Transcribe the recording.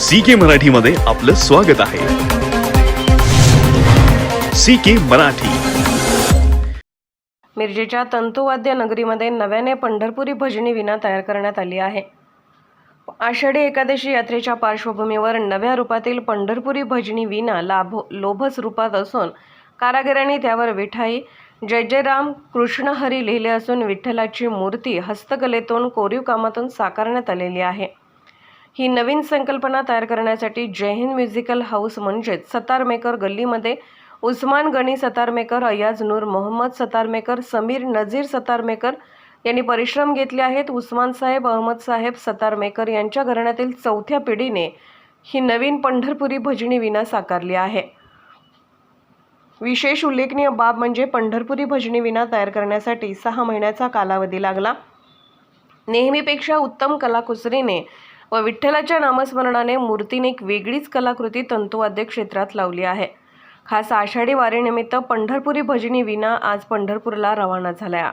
C के मराठीमध्ये आपलं स्वागत आहे. C K Marathi. मिरजेच्या तंतुवाद्य नगरीमध्ये नव्याने पंढरपुरी भजनी विना तयार करण्यात आली आहे. आषाढी एकादशी यात्रेच्या पार्श्वभूमीवर नव्या रूपातील पंढरपुरी भजनी विना लाभ लोभस रूपात असून कारागिरांनी त्यावर विठाई जय जय राम कृष्ण हरी लिहिले असून विठ्ठलाची मूर्ती हस्तकलेतून कोरीव कामातून साकारण्यात आलेली आहे. ही नवीन संकल्पना तयार करण्यासाठी जय हिंद म्युझिकल हाऊस म्हणजेच सतारमेकर गल्लीमध्ये उस्मान गणी सतारमेकर अयाज नूर मोहम्मद सतारमेकर समीर नझीर सतारमेकर यांनी परिश्रम घेतले आहेत. उस्मान साहेब अहमद साहेब सतारमेकर यांच्या घराण्यातील चौथ्या पिढीने ही नवीन पंढरपुरी भजनी विना साकारली आहे. विशेष उल्लेखनीय बाब म्हणजे पंढरपुरी भजनी विना तयार करण्यासाठी सहा महिन्याचा कालावधी लागला. नेहमीपेक्षा उत्तम कलाकुसरीने व विठ्ठलाच्या नामस्मरणाने मूर्तीने एक वेगळीच कलाकृती तंतुवाद्य क्षेत्रात लावली आहे. खास आषाढी वारीनिमित्त पंढरपुरी भजनी विना आज पंढरपूरला रवाना झाल्या.